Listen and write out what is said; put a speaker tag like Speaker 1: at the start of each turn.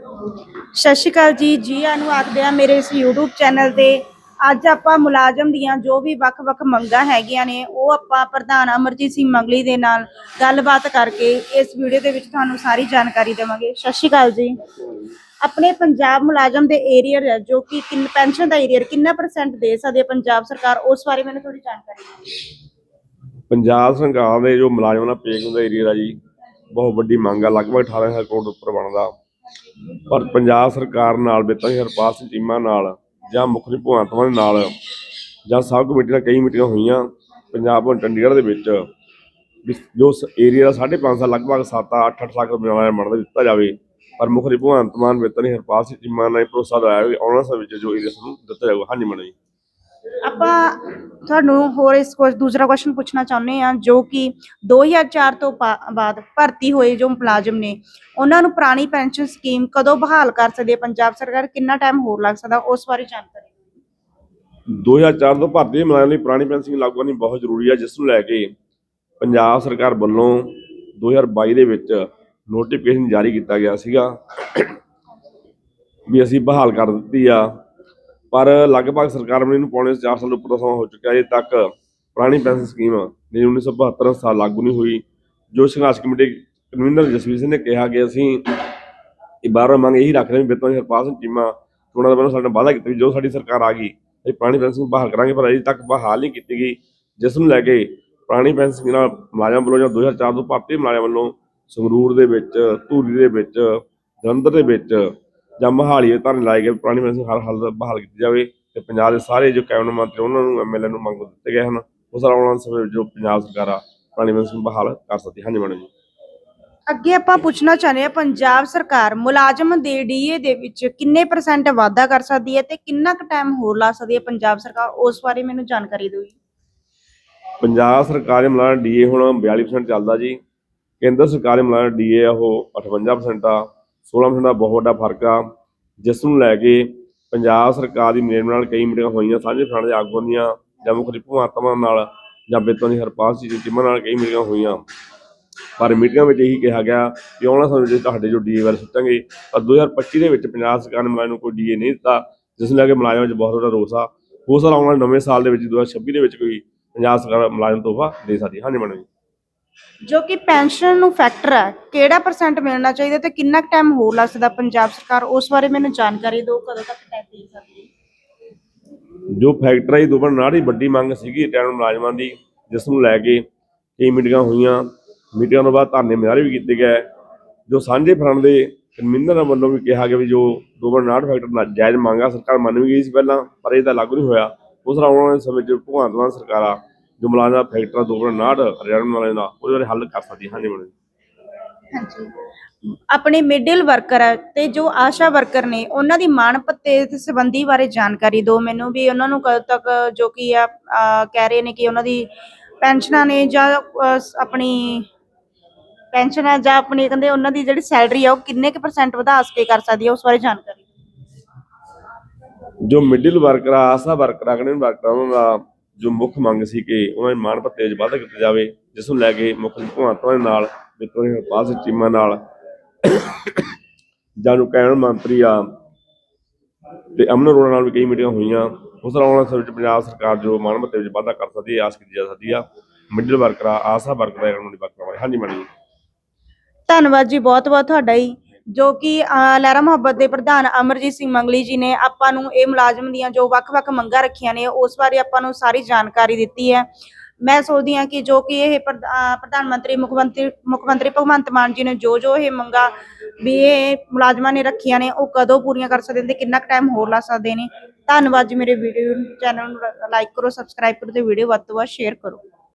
Speaker 1: ਸਤਿ ਸ਼੍ਰੀ ਅਕਾਲ ਜੀ ਜੀ ਨੂੰ ਆਖਦੇ ਆ ਮੇਰੇ ਇਸ YouTube ਚੈਨਲ ਤੇ। ਅੱਜ ਆਪਾਂ ਮੁਲਾਜ਼ਮ ਦੀਆਂ ਜੋ ਵੀ ਵੱਖ-ਵੱਖ ਮੰਗਾਂ ਹੈਗੀਆਂ ਨੇ, ਉਹ ਆਪਾਂ ਪ੍ਰਧਾਨ ਅਮਰਜੀਤ ਸਿੰਘ ਮੰਗਲੀ ਦੇ ਨਾਲ ਗੱਲਬਾਤ ਕਰਕੇ ਇਸ ਵੀਡੀਓ ਦੇ ਵਿੱਚ ਤੁਹਾਨੂੰ ਸਾਰੀ ਜਾਣਕਾਰੀ ਦੇਵਾਂਗੇ। ਸਤਿ ਸ਼੍ਰੀ ਅਕਾਲ ਜੀ। ਆਪਣੇ ਪੰਜਾਬ ਮੁਲਾਜ਼ਮ ਦੇ ਏਰੀਅਰ ਜੋ ਕਿ ਕਿੰਨ, ਪੈਨਸ਼ਨ ਦਾ ਏਰੀਅਰ ਕਿੰਨਾ ਪਰਸੈਂਟ ਦੇ ਸਕਦੀ ਹੈ ਪੰਜਾਬ ਸਰਕਾਰ? ਉਸ ਬਾਰੇ ਮੈਨੂੰ ਥੋੜੀ ਜਾਣਕਾਰੀ ਦਿਓ।
Speaker 2: ਪੰਜਾਬ ਸਰਕਾਰ ਦੇ ਜੋ ਮੁਲਾਜ਼ਮਾਂ ਦਾ ਪੇ ਦਾ ਏਰੀਆ ਜੀ, ਬਹੁਤ ਵੱਡੀ ਮੰਗ ਆ, ਲਗਭਗ 18000 ਕਰੋੜ ਉੱਪਰ ਬਣਦਾ। ਪਰ ਪੰਜਾਬ ਸਰਕਾਰ ਨਾਲ, ਬੇਤਾਂ ਦੀ ਹਰਪਾਲ ਸਿੰਘ ਚੀਮਾ ਨਾਲ ਜਾਂ ਮੁੱਖ ਮੰਤਰੀ ਭਗਵੰਤ ਮਾਨ ਨਾਲ ਜਾਂ ਸਭ ਕਮੇਟੀ ਨਾਲ ਕਈ ਮੀਟਿੰਗਾਂ ਹੋਈਆਂ ਪੰਜਾਬ ਭਵਨ ਚੰਡੀਗੜ੍ਹ ਦੇ ਵਿੱਚ ਜੋ ਏਰੀਆ ਦਾ 5.5 ਸਾਲ ਲਗਭਗ 7-8 ਲੱਖ ਰੁਪਏ ਵਾਲਾ ਦਿੱਤਾ ਜਾਵੇ, ਪਰ ਮੁੱਖ ਭਗਵੰਤ ਮਾਨ, ਬੇਤਾਂ ਹਰਪਾਲ ਸਿੰਘ ਚੀਮਾ ਨੇ ਭਰੋਸਾ ਦਿਵਾਇਆ ਵੀ ਆਉਣ ਵਾਲੇ ਸਮੇਂ ਵਿੱਚ ਜੋ ਏਰੀਆ ਸਾਨੂੰ ਦਿੱਤਾ ਜਾਊਗਾ। ਹਾਂਜੀ ਮੈਡਮ ਜੀ
Speaker 1: ਆਪਾਂ ਤੁਹਾਨੂੰ ਹੋਰ ਇਸ ਕੁਝ ਦੂਸਰਾ ਕੁਐਸਚਨ ਪੁੱਛਣਾ ਚਾਹੁੰਦੇ ਆ ਜੋ ਕਿ 2004 ਤੋਂ ਬਾਅਦ ਭਰਤੀ ਹੋਏ ਜੋ ਮੁਲਾਜ਼ਮ ਨੇ, ਉਹਨਾਂ ਨੂੰ ਪੁਰਾਣੀ ਪੈਨਸ਼ਨ ਸਕੀਮ ਕਦੋਂ ਬਹਾਲ ਕਰ ਸਕਦੀ ਹੈ? ਪੰਜਾਬ ਸਰਕਾਰ ਕਿੰਨਾ ਟਾਈਮ ਹੋਰ ਲੱਗ ਸਕਦਾ? ਉਸ ਬਾਰੇ ਜਾਣਕਾਰੀ
Speaker 2: 2004 ਤੋਂ ਭਾਰਤੀ ਮੁਲਾਜ਼ਮਾਂ ਲਈ ਪੁਰਾਣੀ ਪੈਨਸ਼ਨ ਲਾਗੂ ਕਰਨੀ ਬਹੁਤ ਜ਼ਰੂਰੀ ਹੈ, ਜਿਸ ਨੂੰ ਲੈ ਕੇ ਪੰਜਾਬ ਸਰਕਾਰ ਵੱਲੋਂ 2022 ਦੇ ਵਿੱਚ ਨੋਟੀਫਿਕੇਸ਼ਨ ਜਾਰੀ ਕੀਤਾ ਗਿਆ ਸੀਗਾ ਵੀ ਅਸੀਂ ਬਹਾਲ ਕਰ ਦਿੱਤੀ ਆ। ਪਰ ਲਗਭਗ ਸਰਕਾਰ ਵੱਲੋਂ ਇਹਨੂੰ ਪੌਣੇ 4 ਸਾਲ ਉੱਪਰ ਦਾ ਸਮਾਂ ਹੋ ਚੁੱਕਿਆ ਹੈ ਅਜੇ ਤੱਕ ਪੁਰਾਣੀ ਪੈਨਸ਼ਨ ਸਕੀਮ ਜਿਹੜੀ 1972 ਸਾਲ ਲਾਗੂ ਨਹੀਂ ਹੋਈ, ਜੋ ਸੰਘਰਸ਼ ਕਮੇਟੀ ਕਨਵੀਨਰ ਜਸਵੀਰ ਸਿੰਘ ਨੇ ਕਿਹਾ ਕਿ ਅਸੀਂ ਇਹ ਬਾਰ ਮੰਗ ਇਹੀ ਰੱਖ ਰਹੇ ਹਾਂ ਵੀ ਦੀ ਹਰਪਾਲ ਸਿੰਘ ਚੀਮਾ ਚੋਣਾਂ ਦਾ ਪਹਿਲਾਂ ਸਾਡੇ ਨਾਲ ਵਾਅਦਾ ਕੀਤਾ ਜੋ ਸਾਡੀ ਸਰਕਾਰ ਆ ਗਈ, ਅਸੀਂ ਪੁਰਾਣੀ ਪੈਨਸ਼ਨ ਬਹਾਲ ਕਰਾਂਗੇ, ਪਰ ਅਜੇ ਤੱਕ ਬਹਾਲ ਨਹੀਂ ਕੀਤੀ ਗਈ, ਜਿਸ ਨੂੰ ਲੈ ਕੇ ਪੁਰਾਣੀ ਪੈਨਸ਼ਨ ਨਾਲ ਮੁਲਾਜ਼ਮ ਵੱਲੋਂ ਜਾਂ 2004 ਤੋਂ ਭਾਰਤੀ ਮੁਲਾਜ਼ਮ ਵੱਲੋਂ ਸੰਗਰੂਰ ਦੇ ਵਿੱਚ, ਧੂਰੀ ਦੇ ਵਿੱਚ, ਜਲੰਧਰ ਦੇ ਵਿੱਚ ਜਾਂ ਮਹਾਲੀ ਦੇ ਧਰਨੇ ਲਾਏ ਗਏ ਪੁਰਾਣੀ ਪੈਨਸ਼ਨ ਹਰ ਹਾਲਤ ਬਹਾਲ ਕੀਤੀ ਜਾਵੇ ਤੇ ਪੰਜਾਬ ਦੇ ਸਾਰੇ ਜੋ ਕੈਬਨਿਟ ਮੰਤਰੀ ਉਹਨਾਂ ਨੂੰ ਐਮਐਲਏ ਨੂੰ ਮੰਗ ਦਿੱਤੇ ਗਏ ਹਨ। ਉਸ ਨਾਲ ਵਾਲੇ ਸਮੇਂ ਜੋ ਪੰਜਾਬ ਸਰਕਾਰ ਆ ਪੁਰਾਣੀ ਪੈਨਸ਼ਨ ਬਹਾਲ ਕਰ ਸਕਦੀ ਹੈ। ਹਾਂਜੀ ਮੈਡਮ ਜੀ।
Speaker 1: ਅੱਗੇ ਆਪਾਂ ਪੁੱਛਣਾ ਚਾਹੁੰਦੇ ਆ ਪੰਜਾਬ ਸਰਕਾਰ ਮੁਲਾਜ਼ਮ ਦੇ ਡੀਏ ਦੇ ਵਿੱਚ ਕਿੰਨੇ ਪਰਸੈਂਟ ਵਾਧਾ ਕਰ ਸਕਦੀ ਹੈ ਤੇ ਕਿੰਨਾ ਕੁ ਟਾਈਮ ਹੋਰ ਲਾ ਸਕਦੀ ਹੈ ਪੰਜਾਬ ਸਰਕਾਰ? ਉਸ ਬਾਰੇ ਮੈਨੂੰ ਜਾਣਕਾਰੀ ਦਿਓ ਜੀ।
Speaker 2: ਪੰਜਾਬ ਸਰਕਾਰ ਦੇ ਮੁਲਾਜ਼ਮ ਡੀਏ ਹੁਣ 42% ਚੱਲਦਾ ਜੀ। ਕੇਂਦਰ ਸਰਕਾਰ ਦੇ ਮੁਲਾਜ਼ਮ ਡੀਏ ਆ ਉਹ 58% ਆ। 16% ਦਾ ਬਹੁਤ ਵੱਡਾ ਫ਼ਰਕ ਆ। ਜਿਸ ਨੂੰ ਲੈ ਕੇ ਪੰਜਾਬ ਸਰਕਾਰ ਦੀ ਮੇਨ ਨਾਲ ਕਈ ਮੀਟਿੰਗਾਂ ਹੋਈਆਂ, ਸਾਂਝੇ ਫਰੰਟ ਦੇ ਆਗੂਆਂ ਦੀਆਂ ਜਾਂ ਮੁੱਖ ਮੰਤਰੀ ਨਾਲ ਜਾਂ ਬੇਤੋਂ ਦੀ ਹਰਪਾਲ ਸਿੰਘ ਚੀਮਾ ਨਾਲ ਕਈ ਮੀਟਿੰਗਾਂ ਹੋਈਆਂ। ਪਰ ਮੀਟਿੰਗਾਂ ਵਿੱਚ ਇਹੀ ਕਿਹਾ ਗਿਆ ਕਿ ਆਉਣ ਸਮੇਂ ਵਿੱਚ ਤੁਹਾਡੇ ਜੋ ਡੀਏ ਬਾਰੇ ਸੋਚਾਂਗੇ ਪਰ 2025 ਦੇ ਵਿੱਚ ਪੰਜਾਬ ਸਰਕਾਰ ਨੇ ਮੁਲਾਜ਼ਮ ਨੂੰ ਕੋਈ ਡੀਏ ਨਹੀਂ ਦਿੱਤਾ, ਜਿਸ ਨੂੰ ਲੈ ਕੇ ਮੁਲਾਜ਼ਮਾਂ 'ਚ ਬਹੁਤ ਵੱਡਾ ਰੋਸ ਆ। ਹੋ ਸਕਦਾ ਆਉਣ ਵਾਲੇ ਨਵੇਂ ਸਾਲ ਦੇ ਵਿੱਚ 2026 ਦੇ ਵਿੱਚ ਕੋਈ ਪੰਜਾਬ ਸਰਕਾਰ ਮੁਲਾਜ਼ਮ ਤੋਹਫਾ ਦੇ ਸਕਦੀ। ਹੈ। ਹਾਂਜੀ ਮੈਡਮ ਜੋ
Speaker 1: ਕਿ ਪੈਨਸ਼ਨ ਨੂੰ ਫੈਕਟਰ ਹੈ, ਕਿਹੜਾ ਪਰਸੈਂਟ ਮਿਲਣਾ ਚਾਹੀਦਾ ਤੇ ਕਿੰਨਾ ਟਾਈਮ ਹੋਰ ਲੱਗ ਸਕਦਾ ਪੰਜਾਬ ਸਰਕਾਰ, ਉਸ ਬਾਰੇ ਮੈਨੂੰ ਜਾਣਕਾਰੀ ਦਿਓ, ਕਦੋਂ ਤੱਕ ਟਾਈਮ ਦੇ ਸਕਦੀ ਹੈ?
Speaker 2: ਜੋ ਫੈਕਟਰੀ ਦੋ ਨਾਲ ਹੀ ਵੱਡੀ ਮੰਗ ਸੀਗੀ ਰਿਟਾਇਰਡ ਮੁਲਾਜ਼ਮਾਂ ਦੀ, ਜਿਸ ਨੂੰ ਲੈ ਕੇ ਕਈ ਮੀਟਿੰਗਾਂ ਹੋਈਆਂ। ਮੀਟਿੰਗਾਂ ਤੋਂ ਬਾਅਦ ਧਰਨੇ ਮੁਜ਼ਾਹਰੇ ਵੀ ਕੀਤੇ ਗਏ। ਜੋ ਸਾਂਝੇ ਫਰੰਟ ਦੇ ਕਨਵੀਨਰ ਵੱਲੋਂ ਵੀ ਕਿਹਾ ਗਿਆ ਵੀ ਜੋ 2059 ਫੈਕਟਰ ਨਾਲ ਜਾਇਜ਼ ਮੰਗਾ ਸਰਕਾਰ ਮੰਨ ਵੀ ਗਈ ਸੀ ਪਹਿਲਾਂ, ਪਰ ਇਹ ਤਾਂ ਲਾਗੂ ਨਹੀਂ ਹੋਇਆ। ਉਸ ਨਾਲ ਆਉਣ ਵਾਲੇ ਸਮੇਂ 'ਚ ਭਗਵੰਤ ਮਾਨ ਸਰਕਾਰ ਜੋ ਮੁਲਾਜ਼ਮਾਂ ਦਾ ਫੈਕਟਰ 2059 ਰਿਟਾਇਰਡ ਵਾਲੇ ਦਾ ਉਹਦੇ ਬਾਰੇ ਹੱਲ ਕਰ ਸਕਦੀ ਹੈ। ਹਾਂਜੀ ਮੈਡਮ
Speaker 1: ਹਾਂਜੀ ਆਪਣੇ ਮਿਡਲ ਵਰਕਰ ਤੇ ਜੋ ਆਸ਼ਾ ਵਰਕਰ ਨੇ ਉਹਨਾਂ ਦੀ ਮਾਣ ਭੱਤੇ ਦੇ ਸੰਬੰਧੀ ਬਾਰੇ ਜਾਣਕਾਰੀ ਦਿਓ ਮੈਨੂੰ ਵੀ ਉਹਨਾਂ ਨੂੰ ਕਦੋਂ ਤੱਕ ਜੋ ਕੀ ਆ ਕਹਿ ਰਹੇ ਨੇ ਕਿ ਉਹਨਾਂ ਦੀ ਪੈਨਸ਼ਨਾਂ ਨੇ ਜਾਂ ਆਪਣੀ ਪੈਨਸ਼ਨ ਹੈ ਜਾਂ ਆਪਣੀ ਕਹਿੰਦੇ ਉਹਨਾਂ ਦੀ ਜਿਹੜੀ ਸੈਲਰੀ ਆ ਉਹ ਕਿੰਨੇ ਕੁ ਪਰਸੈਂਟ ਵਧਾ ਕੇ ਕਰ ਸਕਦੀ ਹੈ ਉਸ ਬਾਰੇ ਜਾਣਕਾਰੀ
Speaker 2: ਜੋ ਮਿਡਲ ਵਰਕਰ ਆਸਾ ਵਰਕਰ ਆ ਕਨਵੀਨਰ ਵਰਕਰ ਦਾ ਜੋ ਮੁੱਖ ਮੰਗ ਸੀ ਕਿ ਉਹਨਾਂ ਦੇ ਮਾਣ ਭੱਤੇ 'ਚ ਵਾਧਾ ਕੀਤਾ ਜਾਵੇ, ਜਿਸ ਨੂੰ ਲੈ ਕੇ ਮੁੱਖ ਮੰਤਰੀ ਭਗਵੰਤ ਨਾਲ ਵਿਤੋਰੇ ਹਰਪਾਲ ਸਿੰਘ ਚੀਮਾ ਨਾਲ ਜਾਂ ਜੋ ਮੰਤਰੀ ਆ, ਤੇ ਅਮਨ ਅਰੋੜਾ ਨਾਲ ਵੀ ਕਈ ਮੀਟਿੰਗਾਂ ਹੋਈਆਂ। ਉਸ ਨਾਲ ਆਉਣ ਵਾਲੇ ਪੰਜਾਬ ਸਰਕਾਰ ਜੋ ਮਾਣ ਭੱਤੇ ਵਿੱਚ ਵਾਧਾ ਕਰ ਸਕਦੀ ਹੈ, ਆਸ ਕੀਤੀ ਜਾ ਸਕਦੀ ਆ। ਮਿਡਲ ਵਰਕਰ, ਆਸਾ ਵਰਕਰ ਆ ਕਨਵੀਨਰ ਹਾਂਜੀ ਮੈਡਮ ਜੀ।
Speaker 1: ਧੰਨਵਾਦ ਜੀ ਬਹੁਤ ਬਹੁਤ ਤੁਹਾਡਾ ਹੀ। ਜੋ ਕਿ ਲਹਿਰਾ ਮੁਹੱਬਤ ਦੇ ਪ੍ਰਧਾਨ ਅਮਰਜੀਤ ਸਿੰਘ ਮੰਗਲੀ ਜੀ ਨੇ ਆਪਾਂ ਨੂੰ ਇਹ ਮੁਲਾਜ਼ਮ ਦੀਆਂ ਜੋ ਵੱਖ-ਵੱਖ ਮੰਗਾਂ ਰੱਖੀਆਂ ਨੇ, ਉਸ ਬਾਰੇ ਆਪਾਂ ਨੂੰ ਸਾਰੀ ਜਾਣਕਾਰੀ ਦਿੱਤੀ ਹੈ। ਮੈਂ ਸੋਚਦੀ ਹਾਂ ਕਿ ਜੋ ਕਿ ਇਹ ਪ੍ਰਧਾਨ ਮੰਤਰੀ ਮੁੱਖ ਮੰਤਰੀ ਮੁੱਖ ਮੰਤਰੀ ਭਗਵੰਤ ਮਾਨ ਜੀ ਨੇ ਜੋ ਜੋ ਇਹ ਮੰਗਾਂ ਵੀ ਇਹ ਮੁਲਾਜ਼ਮਾਂ ਨੇ ਰੱਖੀਆਂ ਨੇ, ਉਹ ਕਦੋਂ ਪੂਰੀਆਂ ਕਰ ਸਕਦੇ ਨੇ ਕਿੰਨਾ ਕੁ ਟਾਈਮ ਹੋਰ ਲਾ ਸਕਦੇ ਨੇ। ਧੰਨਵਾਦ ਜੀ ਮੇਰੇ ਵੀਡੀਓ ਚੈਨਲ ਨੂੰ ਲਾਈਕ ਕਰੋ ਸਬਸਕ੍ਰਾਈਬ ਕਰੋ ਤੇ ਵੀਡੀਓ ਵੱਧ ਤੋਂ ਵੱਧ ਸ਼ੇਅਰ ਕਰੋ।